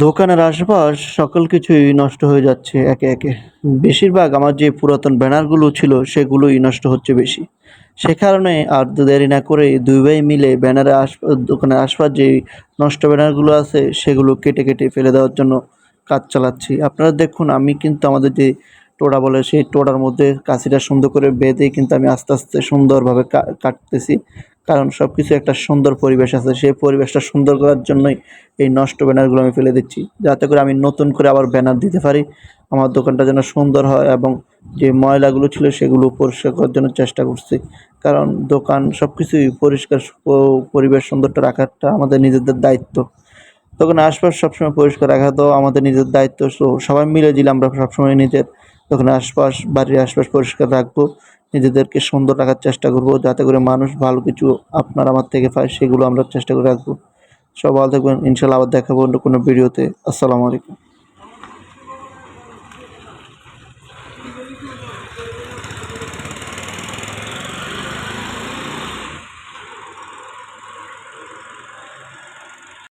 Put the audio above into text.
দোকানের আশেপাশ সকল কিছুই নষ্ট হয়ে যাচ্ছে একে একে। বেশিরভাগ আমার যে পুরাতন ব্যানারগুলো ছিল সেগুলোই নষ্ট হচ্ছে বেশি। সে কারণে আর দেরি না করে দুই ভাই মিলে ব্যানারের আশ দোকানের আশপাশ যে নষ্ট ব্যানারগুলো আছে সেগুলো কেটে কেটে ফেলে দেওয়ার জন্য কাজ চালাচ্ছি। আপনারা দেখুন, আমি কিন্তু আমাদের যে টোড়া বলে সেই টোড়ার মধ্যে কাঁচিটা সুন্দর করে বেঁধে কিন্তু আমি আস্তে আস্তে সুন্দরভাবে কাটতেছি। কারণ সব কিছু একটা সুন্দর পরিবেশ আছে। সেই পরিবেশটা সুন্দর করার জন্যই এই নষ্ট ব্যানারগুলো আমি ফেলে দিচ্ছি। যাতে করে আমি নতুন করে আবার ব্যানার দিতে পারি। আমার দোকানটা যেন সুন্দর হয় এবং যে ময়লাগুলো ছিল সেগুলো পরিষ্কার করার জন্য চেষ্টা করছি। কারণ দোকান সব কিছুই পরিষ্কার পরিবেশ সুন্দরটা রাখারটা আমাদের নিজেদের দায়িত্ব। তখন আশপাশ সবসময় পরিষ্কার রাখা তো আমাদের নিজের দায়িত্ব তো সবাই মিলে দিলে আমরা সবসময় নিজের, তখন আশপাশ, বাড়ির আশপাশ পরিষ্কার রাখব, নিজেদেরকে সুন্দর রাখার চেষ্টা করব, যাতে করে মানুষ ভালো কিছু আপনার আমার থেকে পায়, সেগুলো আমরা চেষ্টা করে রাখব। সব ভালো থাকবেন, ইনশাল্লাহ আবার দেখাবো অন্য কোনো ভিডিওতে। আসসালামু আলাইকুম।